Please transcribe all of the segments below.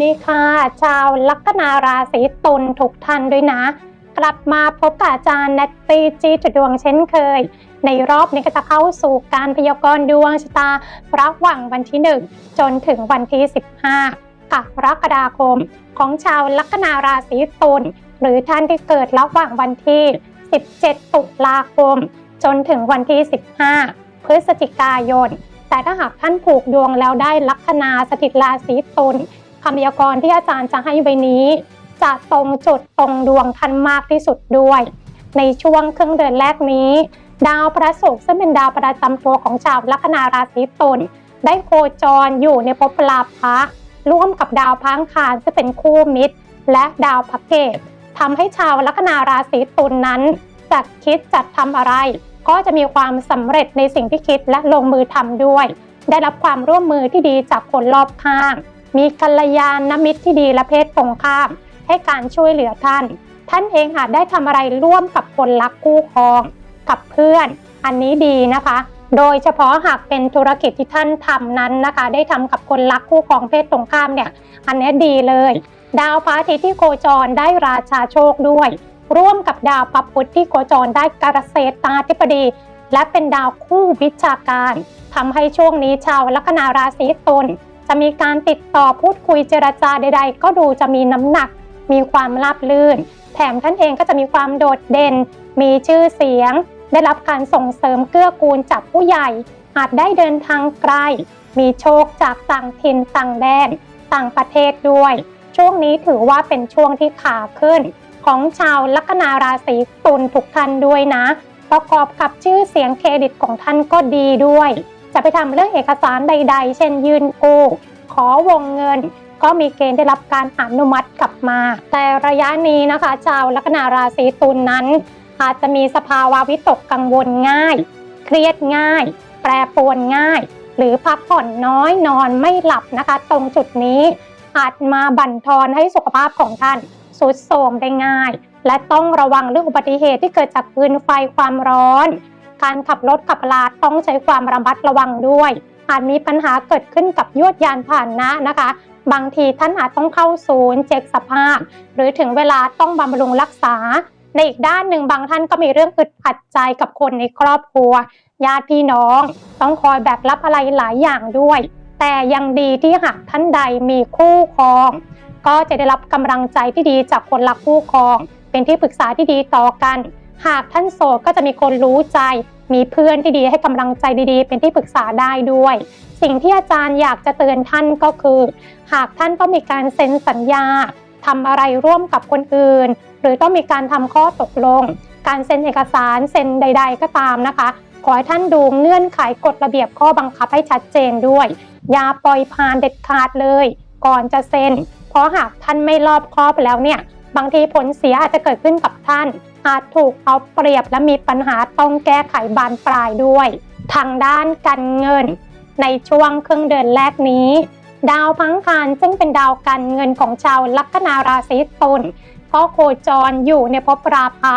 ดีค่ะ ชาวลัคนาราศีตุลทุกท่านด้วยนะ กลับมาพบกับอาจารย์นัตตีจีจุดดวงเช่นเคย ในรอบนี้ก็จะเข้าสู่การพยากรณ์ดวงชะตาระหว่างวันที่ 1 จนถึงวันที่ 15กรกฎาคม ของชาวลัคนาราศีตุลหรือท่านที่เกิดระหว่างวันที่ 17 ตุลาคม จนถึงวันที่ 15 พฤศจิกายนแต่ถ้าหากท่านผูกดวงแล้วได้ลัคนาสถิตราศีตุล คำพยากรณ์ที่อาจารย์จะให้ไว้นี้ จะตรงจุดตรงดวงท่านมากที่สุดด้วย ในช่วงครึ่งเดือนแรกนี้ ดาวพระศุกร์ซึ่งเป็นดาวประจำตัวของชาวลัคนาราศีตุลได้โคจรอยู่ในภพลาภะร่วมกับดาวพังคารซึ่งเป็นคู่มิตร และดาวพระเกตทำให้ชาวลัคนาราศีตุลนั้นจะคิดจัดทำอะไร ก็จะมีความสำเร็จในสิ่งที่คิดและลงมือทำด้วย ได้รับความร่วมมือที่ดีจากคนรอบข้าง มีกัลยาณมิตรที่ดีและเพศตรงข้าม ให้การช่วยเหลือท่าน ท่านเองอาจได้ทำอะไรร่วมกับคนรักคู่ครอง กับเพื่อน อันนี้ดีนะคะ โดยเฉพาะหากเป็นธุรกิจที่ท่านทำนั้นนะคะ ได้ทำกับคนรักคู่ครองเพศตรงข้ามเนี่ย อันนี้ดีเลย ดาวพระอาทิตย์ที่โคจรได้ราชาโชคด้วย ร่วมกับดาวพระพุธที่โคจรได้กรเษตราธิบดี และเป็นดาวคู่วิชาการทำให้ช่วงนี้ชาวลัคนาราศีตุล จะมีการติดต่อพูดคุยเจรจาใด ๆ ก็ดูจะมีน้ำหนัก มีความราบลื่น แถมท่านเองก็จะมีความโดดเด่น มีชื่อเสียง ได้รับการส่งเสริมเกื้อกูลจากผู้ใหญ่ อาจได้เดินทางไกล มีโชคจากต่างถิ่นต่างแดน ต่างประเทศด้วย ช่วงนี้ถือว่าเป็นช่วงที่ขาขึ้น ของชาวลัคนาราศีตุลทุกท่านด้วยนะ ประกอบกับชื่อเสียงเครดิตของท่านก็ดีด้วย จะไปทำเรื่องเอกสารใด ๆ เช่นยื่นกู้ขอวงเงิน ก็มีเกณฑ์ได้รับการอนุมัติกลับมา แต่ระยะนี้นะคะชาวลัคนาราศีตุลนนั้น อาจจะมีสภาวะวิตกกังวลง่าย เครียดง่าย แปรปรวนง่าย หรือพักผ่อนน้อยนอนไม่หลับนะคะ ตรงจุดนี้อาจมาบั่นทอนให้สุขภาพของท่านสุดโทรมได้ง่าย และต้องระวังเรื่องอุบัติเหตุที่เกิดจากฟืนไฟความร้อน การขับรถขับลาต้องใช้ความระมัดระวังด้วย อาจมีปัญหาเกิดขึ้นกับยวดยานผ่านนะนะคะ บางทีท่านอาจต้องเข้าศูนย์เช็คสภาพ หรือถึงเวลาต้องบำรุงรักษา ในอีกด้านหนึ่งบางท่านก็มีเรื่องอึดอัดใจกับคนในครอบครัว ญาติพี่น้อง ต้องคอยแบกรับอะไรหลายอย่างด้วย แต่ยังดีที่หากท่านใดมีคู่ครอง ก็จะได้รับกำลังใจที่ดีจากคนรักคู่ครอง เป็นที่ปรึกษาที่ดีต่อกัน หากท่านโสดก็จะมีคนรู้ใจ มีเพื่อนที่ดีให้กำลังใจดีๆ เป็นที่ปรึกษาได้ด้วย สิ่งที่อาจารย์อยากจะเตือนท่านก็คือ หากท่านต้องมีการเซ็นสัญญาทำอะไรร่วมกับคนอื่น หรือต้องมีการทำข้อตกลง การเซ็นเอกสารเซ็นใด ๆ ก็ตามนะคะ ขอให้ท่านดูเงื่อนไขกฎระเบียบข้อบังคับให้ชัดเจนด้วย อย่าปล่อยผ่านเด็ดขาดเลย ก่อนจะเซ็น เพราะหากท่านไม่รอบคอบแล้วเนี่ย บางทีผลเสียอาจจะเกิดขึ้นกับท่าน อาจถูกเอาเปรียบและมีปัญหาต้องแก้ไขบานปลายด้วย ทางด้านการเงิน ในช่วงครึ่งเดือนแรกนี้ ดาวพังคารซึ่งเป็นดาวการเงินของชาวลัคนาราศีตุลก็โคจรอยู่ในภพราพะ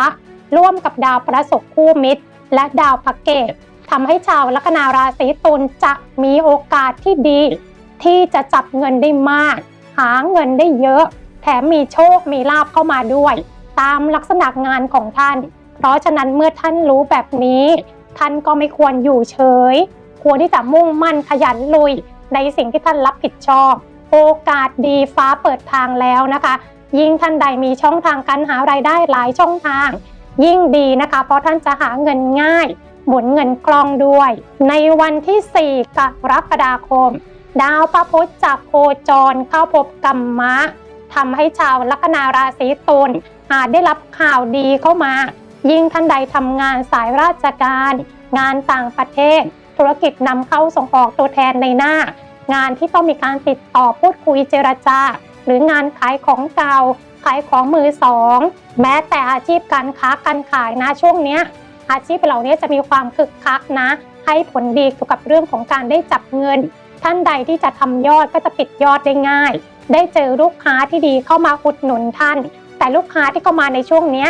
ร่วมกับดาวประสบคู่มิตร และดาวพระเกตทำให้ชาวลัคนาราศีตุลจะมีโอกาสที่ดี ที่จะจับเงินได้มาก หาเงินได้เยอะ แถมมีโชคมีลาบเข้ามาด้วย ตามลักษณะงานของท่าน เพราะฉะนั้นเมื่อท่านรู้แบบนี้ ท่านก็ไม่ควรอยู่เฉย ควรที่จะมุ่งมั่นขยันลุย ในสิ่งที่ท่านรับผิดชอบ โอกาสดีฟ้าเปิดทางแล้วนะคะ ยิ่งท่านใดมีช่องทางการหารายได้หลายช่องทาง ยิ่งดีนะคะ เพราะท่านจะหาเงินง่าย หมุนเงินคล่องด้วย ในวันที่ 4 กรกฎาคม ดาวพระพุธจากโคจรเข้าพบกัมมะทำให้ชาวลัคนาราศีตุล อาจได้รับข่าวดีเข้ามา ยิ่งท่านใดทำงานสายราชการ งานต่างประเทศ ธุรกิจนำเข้าส่งออกตัวแทนในหน้า งานที่ต้องมีการติดต่อพูดคุยเจรจา หรืองานขายของเก่า ขายของมือสอง แม้แต่อาชีพการค้าการขายนะช่วงเนี้ยอาชีพเหล่านี้จะมีความคึกคักนะ ให้ผลดีเกี่ยวกับเรื่องของการได้จับเงิน ท่านใดที่จะทำยอดก็จะปิดยอดได้ง่าย ได้เจอลูกค้าที่ดีเข้ามาอุดหนุนท่าน แต่ลูกค้าที่เข้ามาในช่วงนี้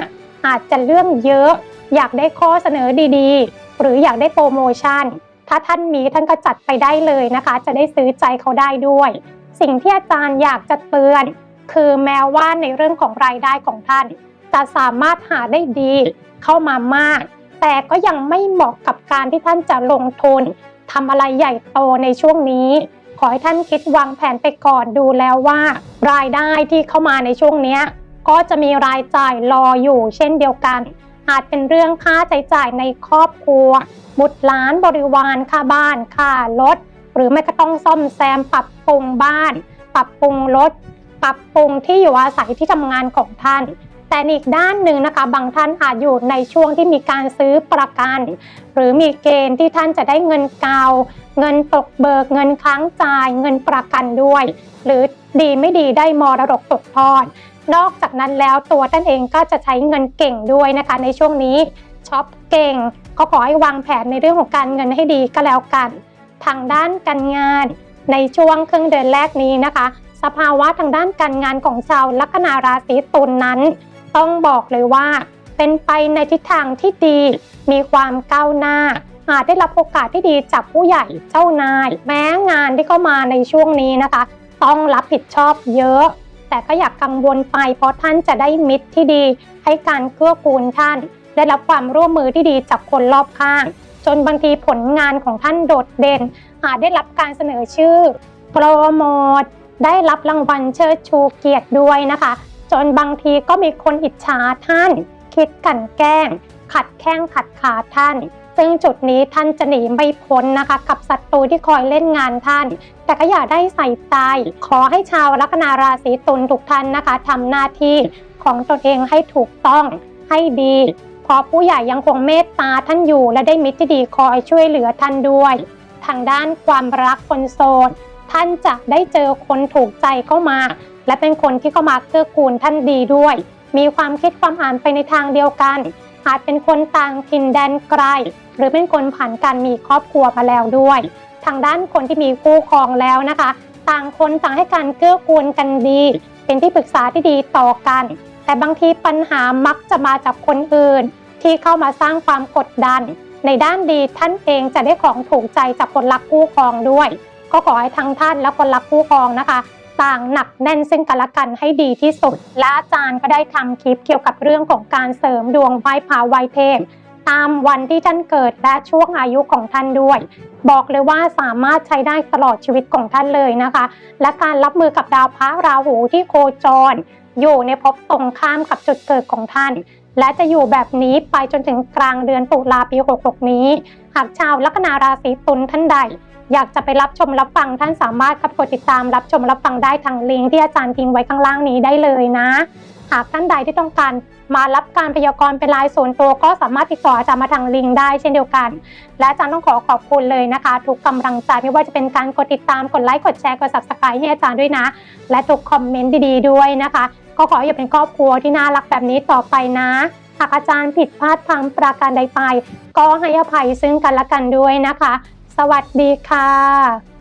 อาจจะเรื่องเยอะ อยากได้ข้อเสนอดีๆ หรืออยากได้โปรโมชั่น ถ้าท่านมีท่านก็จัดไปได้เลยนะคะ จะได้ซื้อใจเขาได้ด้วย สิ่งที่อาจารย์อยากจะเตือน คือแม้ว่าในเรื่องของรายได้ของท่าน จะสามารถหาได้ดีเข้ามามาก แต่ก็ยังไม่เหมาะกับการที่ท่านจะลงทุนทำอะไรใหญ่โตในช่วงนี้ ขอให้ท่านคิดวางแผนไปก่อนดูแล้วว่า รายได้ที่เข้ามาในช่วงนี้ ก็จะมีรายจ่ายรออยู่ เช่นเดียวกัน อาจเป็นเรื่องค่าใช้จ่ายในครอบครัว บุตรหลานบริวารค่าบ้านค่ารถ หรือไม่ก็ต้องซ่อมแซมปรับปรุงบ้าน ปรับปรุงรถ ปรับปรุงที่อยู่อาศัยที่ทำงานของท่านแต่อีกด้านหนึ่งนะคะ บางท่านอาจอยู่ในช่วงที่มีการซื้อประกัน หรือมีเกณฑ์ที่ท่านจะได้เงินเก่าเงินตกเบิกเงินค้างจ่าย เงินประกันด้วย หรือดีไม่ดีได้มรดกตกทอด นอกจากนั้นแล้วตัวท่านเองก็จะใช้เงินเก่งด้วยนะคะ ในช่วงนี้ช็อปเก่ง ก็ขอให้วางแผนในเรื่องของการเงินให้ดีก็แล้วกัน ทางด้านการงานในช่วงครึ่งเดือนแรกนี้นะคะ สภาวะทางด้านการงานของชาวลัคนาราศีตุลนนั้น ต้องบอกเลยว่า เป็นไปในทิศทางที่ดี มีความก้าวหน้า อาจได้รับโอกาสที่ดีจากผู้ใหญ่เจ้านาย แม้งานที่เข้ามาในช่วงนี้นะคะ ต้องรับผิดชอบเยอะ แต่ก็อยากกังวลไป เพราะท่านจะได้มิตรที่ดี ให้การเกื้อกูลท่าน ได้รับความร่วมมือที่ดีจากคนรอบข้าง จนบางทีผลงานของท่านโดดเด่น อาจได้รับการเสนอชื่อ โปรโมทได้รับรางวัลเชิดชูเกียรติด้วยนะคะ จนบางทีก็มีคนอิจฉาท่าน คิดกันแกล้ง ขัดแข้งขัดขาท่าน ซึ่งจุดนี้ท่านจะหนีไม่พ้นนะคะ กับศัตรูที่คอยเล่นงานท่าน แต่ก็อย่าได้ใส่ใจขอให้ชาวลัคนาราศีตุลทุกท่านนะคะทำหน้าที่ของตนเองให้ถูกต้องให้ดีเพราะผู้ใหญ่ยังคงเมตตาท่านอยู่ และได้มิตรที่ดีคอยช่วยเหลือท่านด้วย ทางด้านความรักคนโสดท่านจะได้เจอคนถูกใจเข้ามา และเป็นคนที่เข้ามาเกื้อกูลท่านดีด้วย มีความคิดความอ่านไปในทางเดียวกัน อาจเป็นคนต่างถิ่นแดนไกล หรือเป็นคนผ่านการมีครอบครัวมาแล้วด้วย ทางด้านคนที่มีคู่ครองแล้วนะคะ ต่างคนต่างให้การเกื้อกูลกันดี เป็นที่ปรึกษาที่ดีต่อกัน แต่บางทีปัญหามักจะมาจากคนอื่น ที่เข้ามาสร้างความกดดัน ในด้านดีท่านเองจะได้ของถูกใจจากคนรักคู่ครองด้วย ก็ขอให้ทั้งท่านและคนรักคู่ครองนะคะ ต่างหนักแน่นซึ่งกันและกันให้ดีที่สุด และอาจารย์ก็ได้ทำคลิปเกี่ยวกับเรื่องของการเสริมดวงไหว้พระไหว้เทพ ตามวันที่ท่านเกิดและช่วงอายุของท่านด้วย บอกเลยว่าสามารถใช้ได้ตลอดชีวิตของท่านเลยนะคะ และการรับมือกับดาวพระราหูที่โคจร อยู่ในภพตรงข้ามกับจุดเกิดของท่านและจะอยู่แบบนี้ไปจนถึงกลางเดือนตุลาปี 66 นี้ หากชาวลัคนาราศีตุลท่านใด อยากจะไปรับชมรับฟังท่านสามารถเข้าไปกดติดตามรับชมรับฟังได้ทางลิงก์ที่อาจารย์ทิ้งไว้ข้างล่างนี้ได้เลยนะ หากท่านใดที่ต้องการมารับการพยากรณ์เป็นรายส่วนตัวก็สามารถติดต่ออาจารย์มาทางลิงก์ได้เช่นเดียวกัน และอาจารย์ต้องขอขอบคุณเลยนะคะ ทุกกำลังใจไม่ว่าจะเป็นการกดติดตามกดไลค์กดแชร์กด subscribe ให้อาจารย์ด้วยนะ และทุกคอมเมนต์ดีๆด้วยนะคะ ก็ขออยู่เป็นครอบครัวที่น่ารักแบบนี้ต่อไปนะหากอาจารย์ผิดพลาดทางประการใดไป ก็ให้อภัยซึ่งกันและกันด้วยนะคะ สวัสดีค่ะ